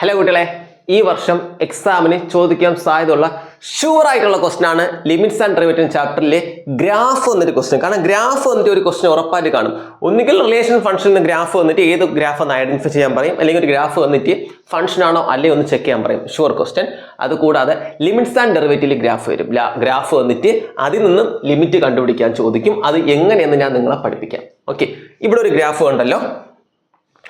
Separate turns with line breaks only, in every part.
Hello കുട്ടികളെ. ഈ വർഷം എക്സാമിന് ചോദിക്കാൻ സാധ്യതയുള്ള ഷുവർ ആയിട്ടുള്ള ക്വസ്റ്റൻ ആണ് ലിമിറ്റ്സ് ആൻഡ് ഡെറിവേറ്റീവ് ചാപ്റ്ററിലെ ഗ്രാഫ് വന്നിട്ട് ക്വസ്റ്റൻ കാരണം ഗ്രാഫ് വന്നിട്ട് ഒരു ക്വസ്റ്റൻ ഉറപ്പായിട്ട് കാണും. ഒന്നുകിൽ റിലേഷൻ ഫംഗ്ഷനിൽ ഗ്രാഫ് വന്നിട്ട് ഏത് ഗ്രാഫ് എന്ന് ഐഡന്റിഫൈ ചെയ്യാൻ പറയും. അല്ലെങ്കിൽ ഒരു ഗ്രാഫ് വന്നിട്ട് ഫംഗ്ഷൻ ആണോ അല്ലേ ഒന്ന് ചെക്ക് ചെയ്യാൻ പറയും. ഷുവർ ക്വസ്റ്റൻ അതുകൂടാതെ ലിമിറ്റ്സ് ആൻഡ് ഡെറിവേറ്റീവിൽ ഗ്രാഫ് വരും. ഗ്രാഫ് വന്നിട്ട് അതിൽ നിന്നും ലിമിറ്റ് കണ്ടുപിടിക്കാൻ ചോദിക്കും. അത് എങ്ങനെയെന്ന് ഞാൻ നിങ്ങളെ പഠിപ്പിക്കാം. ഓക്കെ ഇവിടെ ഒരു ഗ്രാഫ് ഉണ്ടല്ലോ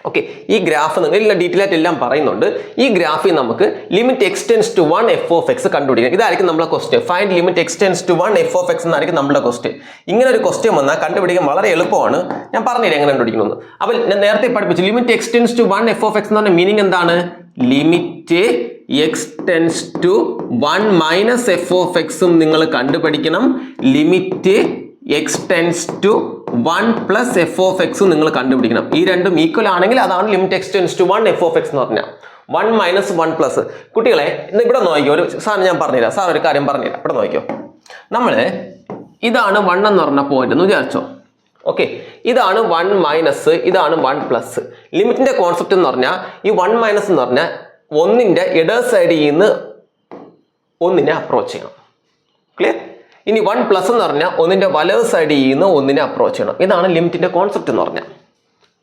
ഓക്കെ ഈ ഗ്രാഫ് നിങ്ങൾ എല്ലാം ഡീറ്റെയിൽ ആയിട്ട് എല്ലാം പറയുന്നുണ്ട്. ഈ ഗ്രാഫിൽ നമുക്ക് limit x tends to one f of x കണ്ടുപിടിക്കണം ഇതായിരിക്കും നമ്മുടെ question find limit x tends to one f of x എന്നായിരിക്കും നമ്മുടെ ക്വസ്റ്റ്യൻ ഇങ്ങനെ ഒരു ക്വസ്റ്റ്യൻ വന്നാൽ കണ്ടുപിടിക്കാൻ വളരെ എളുപ്പമാണ്. ഞാൻ പറഞ്ഞില്ല എങ്ങനെ കണ്ടുപിടിക്കണമെന്ന്? അപ്പോൾ ഞാൻ നേരത്തെ പഠിപ്പിച്ചു limit x tends to one f of x എന്ന് പറഞ്ഞ മീനിങ് എന്താണ്? Limit x tends to one minus f of എക്സും നിങ്ങൾ കണ്ടുപിടിക്കണം. Limit x tends to one plus f of x നിങ്ങൾ കണ്ടുപിടിക്കണം. ഈ രണ്ടും ഈക്വൽ ആണെങ്കിൽ അതാണ് limit x tends to one f of x എന്ന് പറഞ്ഞാൽ വൺ മൈനസ് വൺ പ്ലസ് കുട്ടികളെ ഇന്ന് ഇവിടെ നോക്കിയോ ഒരു സാധനം ഞാൻ പറഞ്ഞുതരാം. സാർ ഒരു കാര്യം പറഞ്ഞുതരാം. ഇവിടെ നോക്കിയോ നമ്മൾ ഇതാണ് വൺ എന്ന് പറഞ്ഞ പോയിന്റ് എന്ന് വിചാരിച്ചോ. ഓക്കെ ഇതാണ് വൺ മൈനസ് ഇതാണ് വൺ പ്ലസ് ലിമിറ്റിന്റെ കോൺസെപ്റ്റ് എന്ന് പറഞ്ഞാൽ ഈ വൺ മൈനസ് എന്ന് പറഞ്ഞാൽ ഒന്നിന്റെ ഇട സൈഡിൽ നിന്ന് ഒന്നിനെ അപ്രോച്ച് ചെയ്യണം. ക്ലിയർ ഇനി വൺ പ്ലസ് എന്ന് പറഞ്ഞാൽ ഒന്നിന്റെ വലത് സൈഡിൽ നിന്ന് ഒന്നിനെ അപ്രോച്ച് ചെയ്യണം. ഇതാണ് ലിമിറ്റിന്റെ കോൺസെപ്റ്റ് എന്ന് പറഞ്ഞാൽ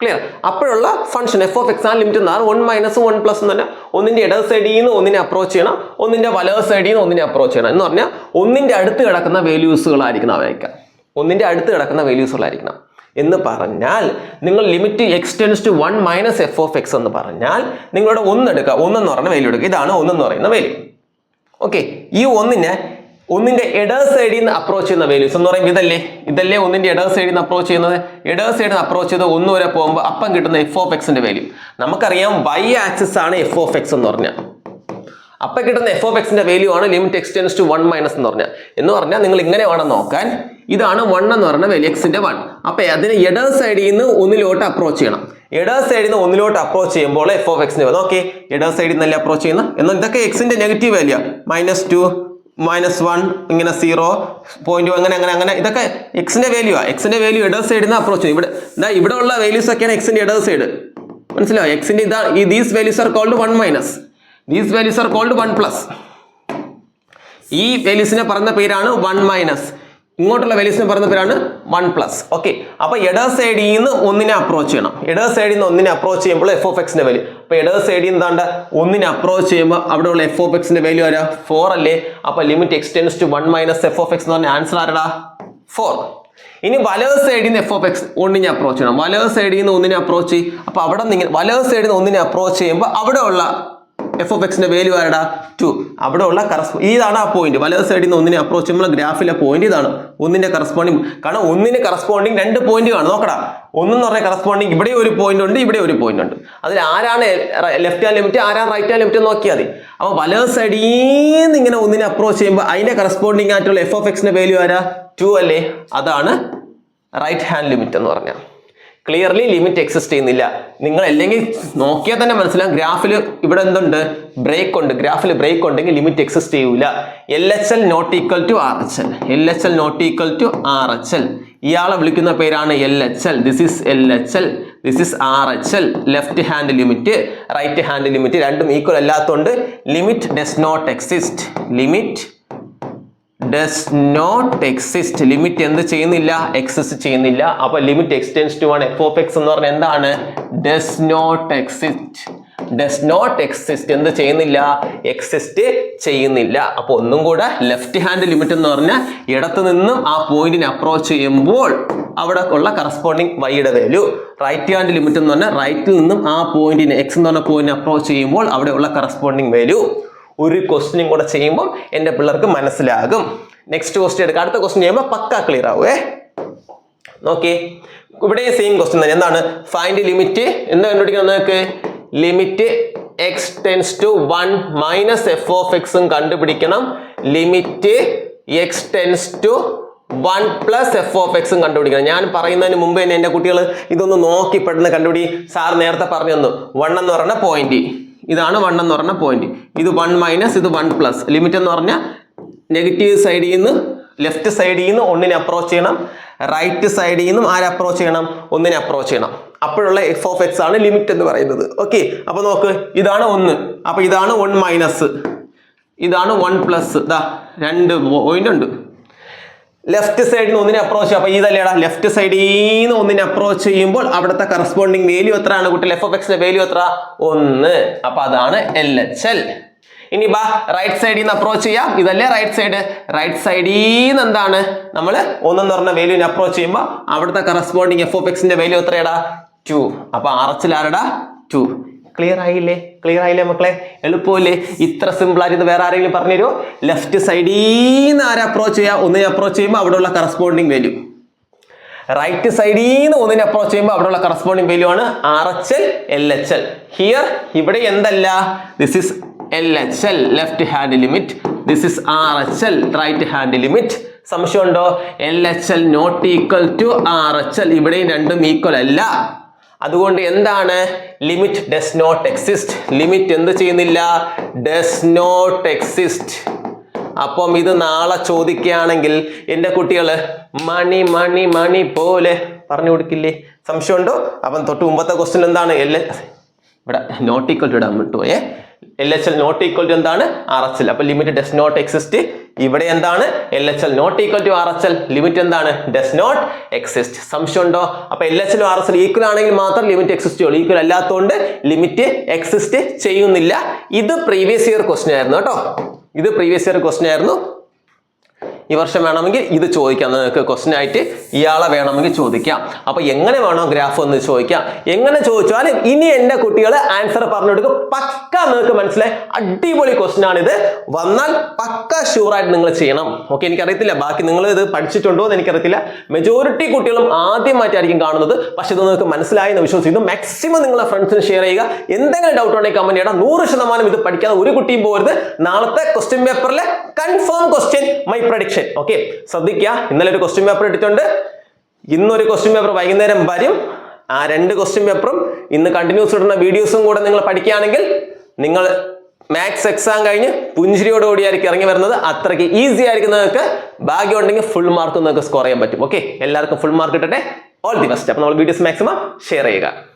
ക്ലിയർ അപ്പോഴുള്ള ഫംഗ്ഷൻ എഫ് ഓഫ് എക്സ് ആ ലിമിറ്റ് എന്ന് പറഞ്ഞാൽ വൺ മൈനസ് വൺ പ്ലസ് എന്ന് പറഞ്ഞാൽ ഒന്നിന്റെ ഇടത് സൈഡിൽ നിന്ന് ഒന്നിനെ അപ്രോച്ച് ചെയ്യണം ഒന്നിന്റെ വലത് സൈഡിൽ നിന്ന് ഒന്നിനെ അപ്രോച്ച് ചെയ്യണം. എന്ന് പറഞ്ഞാൽ ഒന്നിന്റെ അടുത്ത് കിടക്കുന്ന വാല്യൂസുകളായിരിക്കണം അവയ്ക്ക്. ഒന്നിന്റെ അടുത്ത് കിടക്കുന്ന വാല്യൂസുകളായിരിക്കണം എന്ന് പറഞ്ഞാൽ നിങ്ങൾ limit x tends to one minus f of x എന്ന് പറഞ്ഞാൽ നിങ്ങളുടെ ഒന്ന് എടുക്കുക. ഒന്നെന്ന് പറഞ്ഞ വാല്യൂ എടുക്കുക. ഇതാണ് ഒന്നെന്ന് പറയുന്ന വാല്യൂ ഓക്കെ ഈ ഒന്നിനെ ഒന്നിന്റെ ഇടത് സൈഡിൽ നിന്ന് അപ്രോച്ച് ചെയ്യുന്ന വാല്യൂസ് എന്ന് പറയുമ്പോൾ ഇതല്ലേ? ഇതല്ലേ ഒന്നിന്റെ ഇടത് സൈഡിൽ നിന്ന് അപ്രോച്ച് ചെയ്യുന്നത്? ഇടത് സൈഡിൽ നിന്ന് അപ്രോച്ച് ചെയ്ത് ഒന്ന് വരെ പോകുമ്പോൾ അപ്പം കിട്ടുന്ന എഫ് ഓഫ് എക്സിന്റെ വാല്യൂ നമുക്കറിയാം വൈ ആക്സിസ് ആണ് എഫ് ഓഫ് എക്സ് എന്ന് പറഞ്ഞാൽ. അപ്പം കിട്ടുന്ന എഫ് ഓഫ് എക്സിന്റെ വാല്യൂ ആണ് limit x tends to one minus എന്ന് പറഞ്ഞാൽ. എന്ന് പറഞ്ഞാൽ നിങ്ങൾ ഇങ്ങനെ വേണം നോക്കാൻ. ഇതാണ് വൺ എന്ന് പറയുന്ന വാല്യൂ എക്സിന്റെ വൺ അപ്പൊ അതിന് ഇടത് സൈഡിൽ നിന്ന് ഒന്നിലോട്ട് അപ്രോച്ച് ചെയ്യണം. ഇടത് സൈഡിൽ നിന്ന് ഒന്നിലോട്ട് അപ്രോച്ച് ചെയ്യുമ്പോൾ എഫ് ഓഫ് എക്സിന്റെ ഓക്കെ ഇടത് സൈഡിൽ നിന്നല്ലേ അപ്രോച്ച് ചെയ്യുന്നത്? എന്നാൽ ഇതൊക്കെ എക്സിന്റെ negative value minus two minus one ഇങ്ങനെ സീറോ പോയിന്റ് അങ്ങനെ അങ്ങനെ അങ്ങനെ. ഇതൊക്കെ എക്സിന്റെ വാല്യൂ ആ. എക്സിന്റെ വാല്യൂ ഇടത് സൈഡിൽ നിന്ന് അപ്രോച്ച് ഇവിടെ എന്താ ഇവിടെ ഉള്ള വാല്യൂസ് ഒക്കെയാണ് എക്സിന്റെ ഇടത് സൈഡ് മനസ്സിലായോ? എക്സിന്റെ ഇതാ ഈ these values are called one minus these values are called one plus ഈ വാല്യൂസിനെ പറഞ്ഞ പേരാണ് വൺ മൈനസ് ഇങ്ങോട്ടുള്ള വാല്യൂസിനെ പറയുന്ന പേരാണ് വൺ പ്ലസ് ഓക്കെ അപ്പൊ എഡേ സൈഡിൽ നിന്ന് ഒന്നിനെ അപ്രോച്ച് ചെയ്യണം. എഡേ സൈഡിൽ നിന്ന് ഒന്നിനെ അപ്രോച്ച് ചെയ്യുമ്പോൾ എഫ് ഓഫ് എക്സിന്റെ വാല്യൂ അപ്പൊ എഡേ സൈഡിൽ നിന്ന് താണ്ട് ഒന്നിനെ അപ്രോച്ച് ചെയ്യുമ്പോൾ അവിടെയുള്ള എഫ് ഓഫ് എക്സിന്റെ വാല്യൂ ആരാ? ഫോർ അല്ലേ? അപ്പൊ limit x tends to one minus f of x എന്ന് പറഞ്ഞ ആൻസർ ആരടാ? ഫോർ ഇനി വലത് സൈഡിൽ നിന്ന് എഫ് ഓഫ് എക്സ് ഒന്നിനെ അപ്രോച്ച് ചെയ്യണം. വലത് സൈഡിൽ നിന്ന് ഒന്നിനെ അപ്രോച്ച് ചെയ്യും അപ്പൊ അവിടെ നിന്ന് വലവ് സൈഡിൽ നിന്ന് ഒന്നിനെ അപ്രോച്ച് ചെയ്യുമ്പോൾ അവിടെ ഉള്ള എഫ് ഓഫ് എക്സിന്റെ വാല്യൂ ആരടാ? ടു അവിടെ ഉള്ള കറസ്പോ ഇതാണ് ആ പോയിന്റ് വലത് സൈഡിൽ നിന്ന് ഒന്നിനെ അപ്രോച്ച് ചെയ്യുമ്പോൾ ഗ്രാഫിലെ പോയിന്റ് ഇതാണ്. ഒന്നിന്റെ കറസ്പോണ്ടിങ് കാരണം ഒന്നിന് കറസ്പോണ്ടിങ് രണ്ട് പോയിന്റ് കാണും. നോക്കടാ. ഒന്നെന്ന് പറഞ്ഞ കറസ്പോണ്ടിങ് ഇവിടെ ഒരു പോയിന്റ് ഉണ്ട് ഇവിടെ ഒരു പോയിന്റ് ഉണ്ട്. അതിൽ ആരാണ് ലെഫ്റ്റ് ഹാൻഡ് ലിമിറ്റ് ആരാണ് റൈറ്റ് ഹാൻഡ് ലിമിറ്റ് നോക്കിയാൽ മതി. അപ്പോൾ വലത് സൈഡിൽ നിന്ന് ഇങ്ങനെ ഒന്നിനെ അപ്രോച്ച് ചെയ്യുമ്പോൾ അതിന്റെ കറസ്പോണ്ടിങ് ആയിട്ടുള്ള എഫ് ഓഫ് എക്സിന്റെ വാല്യൂ ആരാ? ടു അല്ലേ? അതാണ് റൈറ്റ് ഹാൻഡ് ലിമിറ്റ് എന്ന് പറഞ്ഞാൽ ക്ലിയർലി ലിമിറ്റ് എക്സിസ്റ്റ് ചെയ്യുന്നില്ല. നിങ്ങൾ അല്ലെങ്കിൽ നോക്കിയാൽ തന്നെ മനസ്സിലാകും ഗ്രാഫിൽ ഇവിടെ എന്തുണ്ട്? ബ്രേക്ക് ഉണ്ട്. ഗ്രാഫിൽ ബ്രേക്ക് ഉണ്ടെങ്കിൽ ലിമിറ്റ് എക്സിസ്റ്റ് ചെയ്യൂല. L H L not equal to R H L L H L not equal to R H L ഇയാളെ വിളിക്കുന്ന പേരാണ് L H L this is L H L this is R H L left hand limit right hand limit രണ്ടും equal അല്ലാത്തതുകൊണ്ട് limit does not exist limit does not exist limit എന്ത് ചെയ്യുന്നില്ല? Exist ചെയ്യുന്നില്ല. അപ്പൊ limit x tends to one f of x എന്ന് പറഞ്ഞാൽ എന്താണ്? Does not exist does not exist എന്ത് ചെയ്യുന്നില്ല? എക്സിസ്റ്റ് ചെയ്യുന്നില്ല. അപ്പൊ ഒന്നും കൂടെ ലെഫ്റ്റ് ഹാൻഡ് ലിമിറ്റ് എന്ന് പറഞ്ഞാൽ ഇടത്ത് നിന്നും ആ പോയിന്റിനെ അപ്രോച്ച് ചെയ്യുമ്പോൾ അവിടെ ഉള്ള കറസ്പോണ്ടിങ് വൈയുടെ വാല്യൂ റൈറ്റ് ഹാൻഡ് ലിമിറ്റ് എന്ന് പറഞ്ഞാൽ റൈറ്റിൽ നിന്നും ആ പോയിന്റിനെ എക്സ് എന്ന് പറഞ്ഞ പോയിന്റിനെ അപ്രോച്ച് ചെയ്യുമ്പോൾ അവിടെയുള്ള കറസ്പോണ്ടിങ് വാല്യൂ ഒരു ക്വസ്റ്റ്യനും കൂടെ ചെയ്യുമ്പോൾ എന്റെ പിള്ളേർക്ക് മനസ്സിലാകും. നെക്സ്റ്റ് ക്വസ്റ്റ്യൻ എടുക്കുക അടുത്ത ക്വസ്റ്റ്യൻ ചെയ്യുമ്പോൾ പക്ക ക്ലിയർ ആവുമേ നോക്കി ഇവിടെ സെയിം ക്വസ്റ്റ്യൻ തന്നെ. എന്താണ്? ഫൈൻഡ് ലിമിറ്റ് എന്താ കണ്ടുപിടിക്കണം നിങ്ങൾക്ക്? Limit x tends to one minus f of എക്സും കണ്ടുപിടിക്കണം. Limit x tends to one plus f of എക്സും കണ്ടുപിടിക്കണം. ഞാൻ പറയുന്നതിന് മുമ്പ് തന്നെ എന്റെ കുട്ടികൾ ഇതൊന്ന് നോക്കി പെട്ടെന്ന് കണ്ടുപിടി. സാർ നേരത്തെ പറഞ്ഞു തന്നു. വൺ എന്ന് പറയുന്ന പോയിന്റ് ഇതാണ് വൺ എന്ന് പറഞ്ഞ പോയിന്റ് ഇത് വൺ മൈനസ് ഇത് വൺ പ്ലസ് ലിമിറ്റ് എന്ന് പറഞ്ഞാൽ നെഗറ്റീവ് സൈഡിൽ നിന്ന് ലെഫ്റ്റ് സൈഡിൽ നിന്ന് ഒന്നിനെ അപ്രോച്ച് ചെയ്യണം. റൈറ്റ് സൈഡിൽ നിന്നും ആരെ അപ്രോച്ച് ചെയ്യണം? ഒന്നിനെ അപ്രോച്ച് ചെയ്യണം. അപ്പോഴുള്ള എഫ് ഓഫ് എക്സ് ആണ് ലിമിറ്റ് എന്ന് പറയുന്നത്. ഓക്കെ അപ്പൊ നോക്ക് ഇതാണ് ഒന്ന്. അപ്പൊ ഇതാണ് വൺ മൈനസ് ഇതാണ് വൺ പ്ലസ് ഇതാ രണ്ട് പോയിന്റ് ഉണ്ട്. ലെഫ്റ്റ് സൈഡിൽ നിന്ന് ഒന്നിനെ അപ്രോച്ച് അപ്പൊ തല്ലേടാ ലെഫ്റ്റ് സൈഡിൽ നിന്ന് ഒന്നിനെ അപ്രോച്ച് ചെയ്യുമ്പോൾ അവിടുത്തെ കറസ്പോണ്ടിങ് വാല്യൂ എത്രയാണ് കുട്ടി എഫ് ഓഫ് എക്സിന്റെ വാല്യൂ എത്ര? ഒന്ന്. അപ്പൊ അതാണ് എൽ എച്ച് എൽ ഇനി ബാ റൈറ്റ് സൈഡിൽ നിന്ന് അപ്രോച്ച് ചെയ്യാം. ഇതല്ലേ റൈറ്റ് സൈഡ് റൈറ്റ് സൈഡിൽ നിന്ന് എന്താണ്? നമ്മൾ ഒന്നെന്ന് പറഞ്ഞ വാല്യൂവിനെ അപ്രോച്ച് ചെയ്യുമ്പോൾ അവിടുത്തെ കറസ്പോണ്ടിങ് എഫ് ഓഫ് എക്സിന്റെ വാല്യൂ എത്രയാടാ? ടു അപ്പൊ ആർ എച്ച് ആരടാ? ടു ക്ലിയർ ആയില്ലേ? ക്ലിയർ ആയില്ലേ മക്കളെ? എളുപ്പമില്ലേ? ഇത്ര സിമ്പിൾ ആയിട്ട് ഇത് വേറെ ആരെങ്കിലും പറഞ്ഞു പറഞ്ഞുതരുമോ? ലെഫ്റ്റ് സൈഡിൽ നിന്ന് ആരെ അപ്രോച്ച് ചെയ്യാം? ഒന്നിനെ അപ്രോച്ച് ചെയ്യുമ്പോൾ അവിടെയുള്ള കറസ്പോണ്ടിങ് വാല്യൂ റൈറ്റ് സൈഡിൽ നിന്ന് ഒന്നിനെ അപ്രോച്ച് ചെയ്യുമ്പോൾ അവിടെയുള്ള കറസ്പോണ്ടിങ് വാല്യൂ ആണ് R H L L H L here ഇവിടെ എന്തല്ല? This is L H L left hand limit this is R H L right hand limit സംശയമുണ്ടോ? L H L not equal to R H L ഇവിടെയും രണ്ടും equal അല്ല. അതുകൊണ്ട് എന്താണ്? Limit does not exist limit എന്ത് ചെയ്യുന്നില്ല? Does not exist അപ്പം ഇത് നാളെ ചോദിക്കുകയാണെങ്കിൽ എന്റെ കുട്ടികൾ മണി മണി മണി പോലെ പറഞ്ഞു കൊടുക്കില്ലേ? സംശയമുണ്ടോ? അപ്പം തൊട്ട് മുമ്പത്തെ ക്വസ്റ്റ്യൻ എന്താണ്? എല്ലാ ഇവിടെ നോട്ട് ഈക്വൽ ടു ഇടാൻ വിട്ടുപോയേ L H L not equal to എന്താണ്? ആർ എച്ച് എൽ അപ്പൊ ലിമിറ്റ് ഡസ് നോട്ട് എക്സിസ്റ്റ് ഇവിടെ എന്താണ്? L H L not equal to R H L limit എന്താണ്? ഡസ് നോട്ട് എക്സിസ്റ്റ് സംശയം ഉണ്ടോ? അപ്പൊ L H L R H L equal ആണെങ്കിൽ മാത്രം ലിമിറ്റ് എക്സിസ്റ്റ് ചെയ്യുള്ളൂ. ഈക്വൽ അല്ലാത്തതുകൊണ്ട് ലിമിറ്റ് എക്സിസ്റ്റ് ചെയ്യുന്നില്ല. ഇത് പ്രീവിയസ് ഇയർ ക്വസ്റ്റ്യൻ ആയിരുന്നു കേട്ടോ. ഇത് പ്രീവിയസ് ഇയർ ക്വസ്റ്റ്യൻ ആയിരുന്നു. ഈ വർഷം വേണമെങ്കിൽ ഇത് ചോദിക്കാം. നിങ്ങൾക്ക് ക്വസ്റ്റ്യൻ ആയിട്ട് ഇയാളെ വേണമെങ്കിൽ ചോദിക്കാം. അപ്പൊ എങ്ങനെ വേണോ ഗ്രാഫ് എന്ന് ചോദിക്കാം. എങ്ങനെ ചോദിച്ചാലും ഇനി എന്റെ കുട്ടികൾ ആൻസർ പറഞ്ഞു കൊടുക്കും പക്ക നിങ്ങൾക്ക് മനസ്സിലായി അടിപൊളി ക്വസ്റ്റ്യൻ ആണ് ഇത് വന്നാൽ പക്ക ഷുവറായിട്ട് നിങ്ങൾ ചെയ്യണം. ഓക്കെ എനിക്കറിയത്തില്ല. ബാക്കി നിങ്ങൾ ഇത് പഠിച്ചിട്ടുണ്ടോ എന്ന് എനിക്കറിയത്തില്ല. മെജോറിറ്റി കുട്ടികളും ആദ്യമായിട്ടായിരിക്കും കാണുന്നത്. പക്ഷെ ഇത് നിങ്ങൾക്ക് മനസ്സിലായി എന്ന് വിശ്വസിക്കുന്നു. മാക്സിമം നിങ്ങളെ ഫ്രണ്ട്സിന് ഷെയർ ചെയ്യുക. എന്തെങ്കിലും ഡൗട്ട് ഉണ്ടെങ്കിൽ കമന്റ് ചെയ്യണം. നൂറ് ശതമാനം ഇത് പഠിക്കാതെ ഒരു കുട്ടിയും പോകരുത്. നാളത്തെ question പേപ്പറിലെ confirm question my prediction okay ശ്രദ്ധിക്കുക ഇന്നലെ ഒരു ക്വസ്റ്റ്യൻ പേപ്പർ എടുത്തിട്ടുണ്ട് ഇന്നൊരു ക്വസ്റ്റ്യൻ പേപ്പർ വൈകുന്നേരം വരും. ആ രണ്ട് ക്വസ്റ്റ്യൻ പേപ്പറും ഇന്ന് കണ്ടിന്യൂസ് ഇടുന്ന വീഡിയോസും കൂടെ നിങ്ങൾ പഠിക്കുകയാണെങ്കിൽ നിങ്ങൾ മാത്സ് എക്സാം കഴിഞ്ഞ് പുഞ്ചിരിയോടുകൂടിയായിരിക്കും ഇറങ്ങി വരുന്നത്. അത്രയ്ക്ക് ഈസി ആയിരിക്കും നിങ്ങൾക്ക്. ഭാഗ്യം ഉണ്ടെങ്കിൽ ഫുൾ മാർക്ക് നിങ്ങൾക്ക് സ്കോർ ചെയ്യാൻ പറ്റും. ഓക്കെ എല്ലാവർക്കും ഫുൾ മാർക്ക് കിട്ടട്ടെ. ഓൾ ദി ബെസ്റ്റ് അപ്പോൾ നമ്മൾ വീഡിയോസ് മാക്സിമം ഷെയർ ചെയ്യുക.